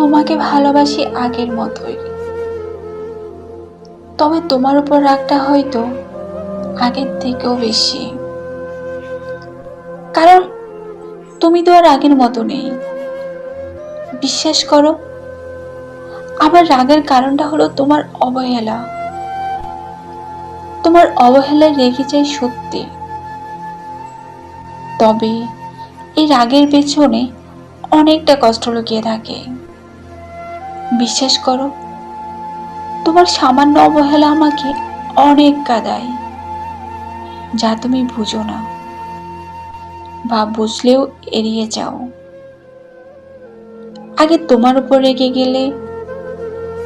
তোমাকে ভালোবাসি আগের মতোই। তবে তোমার উপর রাগটা হয়তো আগের থেকেও বেশি। কারণ তুমি তো আর আগের মতো নেই। বিশ্বাস করো আমার রাগের কারণটা হলো তোমার অবহেলা। তোমার অবহেলায় রেগে যাই সত্যি। তবে এই রাগের পেছনে অনেকটা কষ্ট লুকিয়ে থাকে। বিশ্বাস করো, তোমার সামান্য অবহেলা আমাকে অনেক কাদায়। যা তুমি বুঝো না, বা বুঝলেও এড়িয়ে যাও। আগে তোমার উপর রেগে গেলে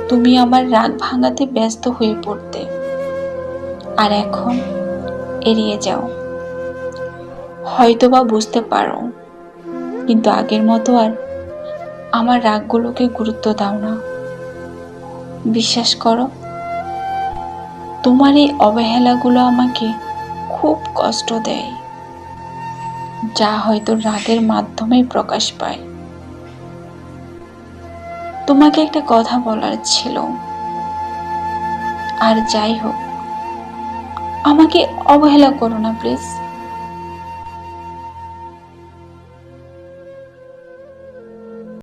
তুমি আমার রাগ ভাঙাতে ব্যস্ত হয়ে পড়তে। আর এখন এড়িয়ে যাও। হয়তো বা বুঝতে পারো, কিন্তু আগের মতো আর আমার রাগগুলোকে গুরুত্ব দাও না। বিশ্বাস করো, তোমার এই অবহেলাগুলো আমাকে খুব কষ্ট দেয়, যা হয়তো রাগের মাধ্যমেই প্রকাশ পায়। তোমাকে একটা কথা বলার ছিল। আর যাই হোক, আমাকে অবহেলা করো না, প্লিজ।